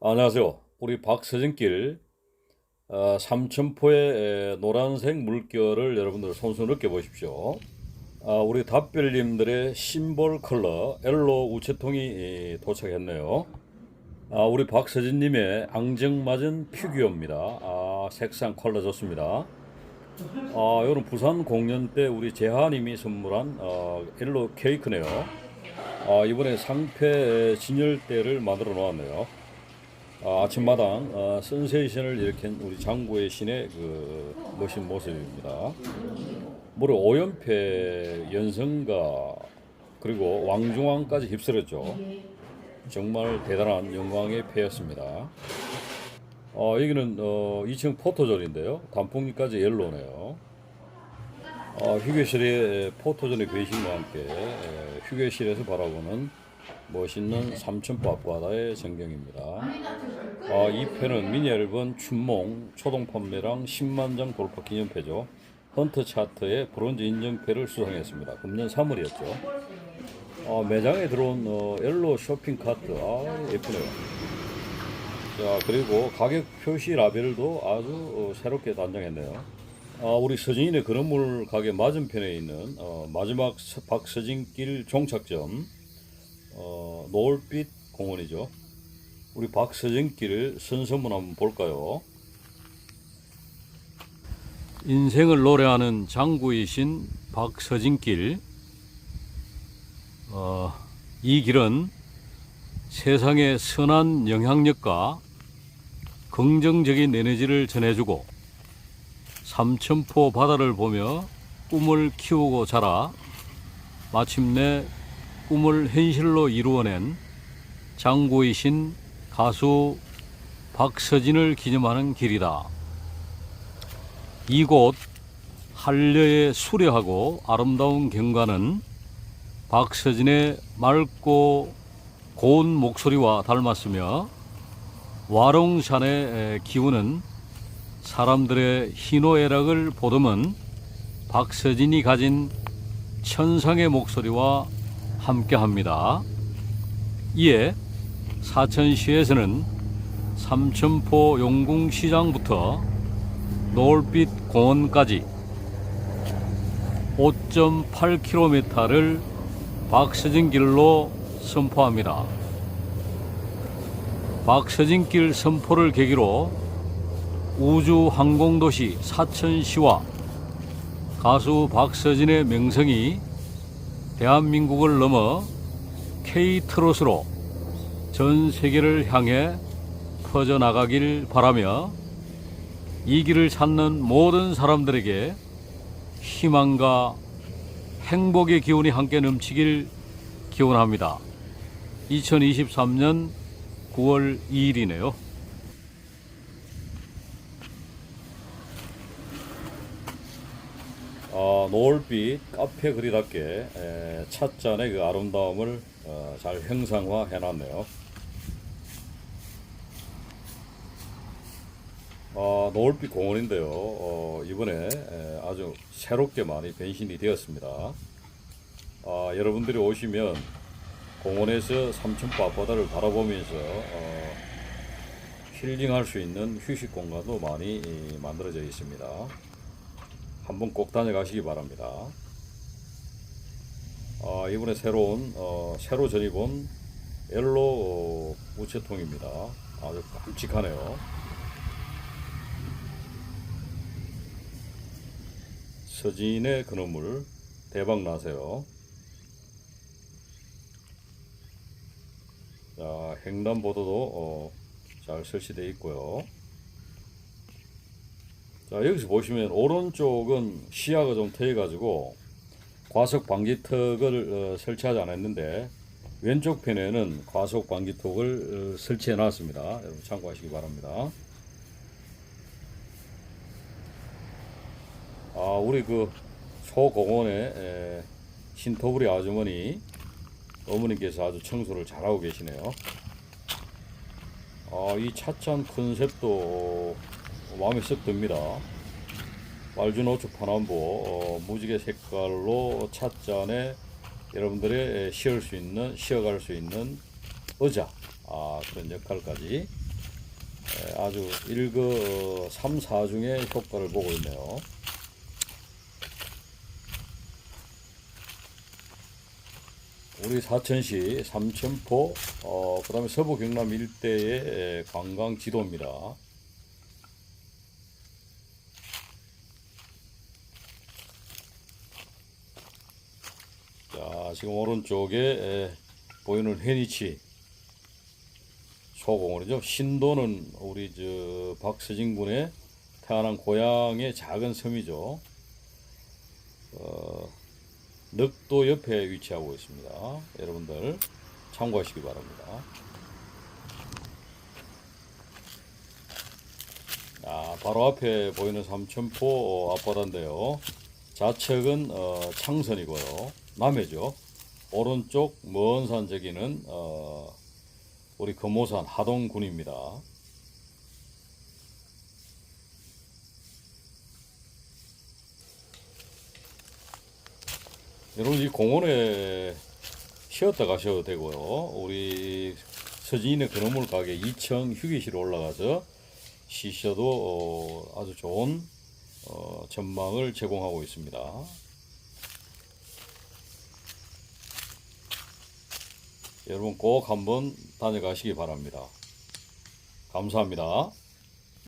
안녕하세요. 우리 박서진길 어, 삼천포의 에, 노란색 물결을 여러분들 손수 느껴보십시오. 아, 우리 답별님들의 심볼 컬러 엘로 우체통이 이, 도착했네요. 아, 우리 박서진님의 앙증맞은 피규어입니다. 아, 색상 컬러 좋습니다. 아, 이건 부산 공연 때 우리 재하님이 선물한 어, 엘로 케이크네요. 아, 이번에 상패 진열대를 만들어 놓았네요. 아, 아침마당 어, 센세이션을 일으킨 우리 장구의 신의 그 멋진 모습입니다. 무려 오연패 연승가 그리고 왕중왕까지 휩쓸었죠. 정말 대단한 영광의 패였습니다. 어, 여기는 어, 2층 포토존인데요. 단풍잎까지 옐로네요. 어, 휴게실에 포토존의 배신과 함께 에, 휴게실에서 바라보는 멋있는 삼천포 앞바다의 전경입니다. 아, 이 패는 미니 앨범 춘몽 초동 판매량 10만 장 돌파 기념패죠. 헌트 차트에 브론즈 인증패를 수상했습니다. 금년 3월이었죠. 아, 매장에 들어온 어, 옐로 쇼핑 카트, 아 예쁘네요. 자 그리고 가격 표시 라벨도 아주 어, 새롭게 단장했네요. 아, 우리 서진인의 그런 물 가게 맞은편에 있는 어, 마지막 서- 박서진길 종착점 어, 노을빛 공원이죠. 우리 박서진길 선서문 한번 볼까요? 인생을 노래하는 장구이신 박서진길. 어, 이 길은 세상의 선한 영향력과 긍정적인 에너지를 전해주고 삼천포 바다를 보며 꿈을 키우고 자라 마침내 꿈을 현실로 이루어낸 장구이신 가수 박서진을 기념하는 길이다. 이곳 한려의 수려하고 아름다운 경관은 박서진의 맑고 고운 목소리와 닮았으며 와롱산의 기운은 사람들의 희노애락을 보듬은 박서진이 가진 천상의 목소리와 함께합니다. 이에 사천시에서는 삼천포 용궁시장부터 노을빛 공원까지 5.8km를 박서진 길로 선포합니다. 박서진 길 선포를 계기로 우주 항공도시 사천시와 가수 박서진의 명성이 대한민국을 넘어 K-트롯으로 전 세계를 향해 퍼져나가길 바라며 이 길을 찾는 모든 사람들에게 희망과 행복의 기운이 함께 넘치길 기원합니다. 2023년 9월 2일이네요. 어, 노을빛 카페 그리답게 에, 찻잔의 그 아름다움을 어, 잘 형상화 해 놨네요. 어, 노을빛 공원인데요. 어, 이번에 에, 아주 새롭게 많이 변신이 되었습니다. 아, 여러분들이 오시면 공원에서 삼천포 앞바다를 바라보면서 어, 힐링할 수 있는 휴식 공간도 많이 이, 만들어져 있습니다. 한번 꼭 다녀가시기 바랍니다. 아, 이번에 새로운 어, 새로 전입온 엘로 어, 우체통입니다. 아주 깜찍하네요. 서진의 그놈물 대박 나세요. 자, 횡단보도도 어, 잘 설치되어 있고요. 자, 여기서 보시면 오른쪽은 시야가 좀 트여가지고 과속 방지턱을 어, 설치하지 않았는데 왼쪽 편에는 과속 방지턱을 어, 설치해 놨습니다. 여러분 참고하시기 바랍니다. 아, 우리 그 소공원에 에, 신토부리 아주머니 어머니께서 아주 청소를 잘하고 계시네요. 아, 이 차찬 컨셉도 마음에 썩 듭니다. 말주노초 파남보 어, 무지개 색깔로 찻잔에 여러분들의 쉬을 수 있는 쉬어갈 수 있는 의자 아, 그런 역할까지 에, 아주 일거 삼사중의 효과를 보고 있네요. 우리 사천시 삼천포 어, 그 다음에 서부 경남 일대의 에, 관광 지도입니다. 자, 지금 오른쪽에 에, 보이는 회니치 소공원이죠. 신도는 우리 저 박서진 군의 태어난 고향의 작은 섬이죠. 어, 늑도 옆에 위치하고 있습니다. 여러분들 참고하시기 바랍니다. 아, 바로 앞에 보이는 삼천포 앞바다인데요. 좌측은 어, 창선이고요. 남해죠. 오른쪽 먼 산 저기는 어, 우리 금오산 하동군입니다. 여러분 이 공원에 쉬었다 가셔도 되고요. 우리 서진이네 그너물 가게 2층 휴게실에 올라가서 쉬셔도 어, 아주 좋은 어, 전망을 제공하고 있습니다. 여러분 꼭 한번 다녀가시기 바랍니다. 감사합니다.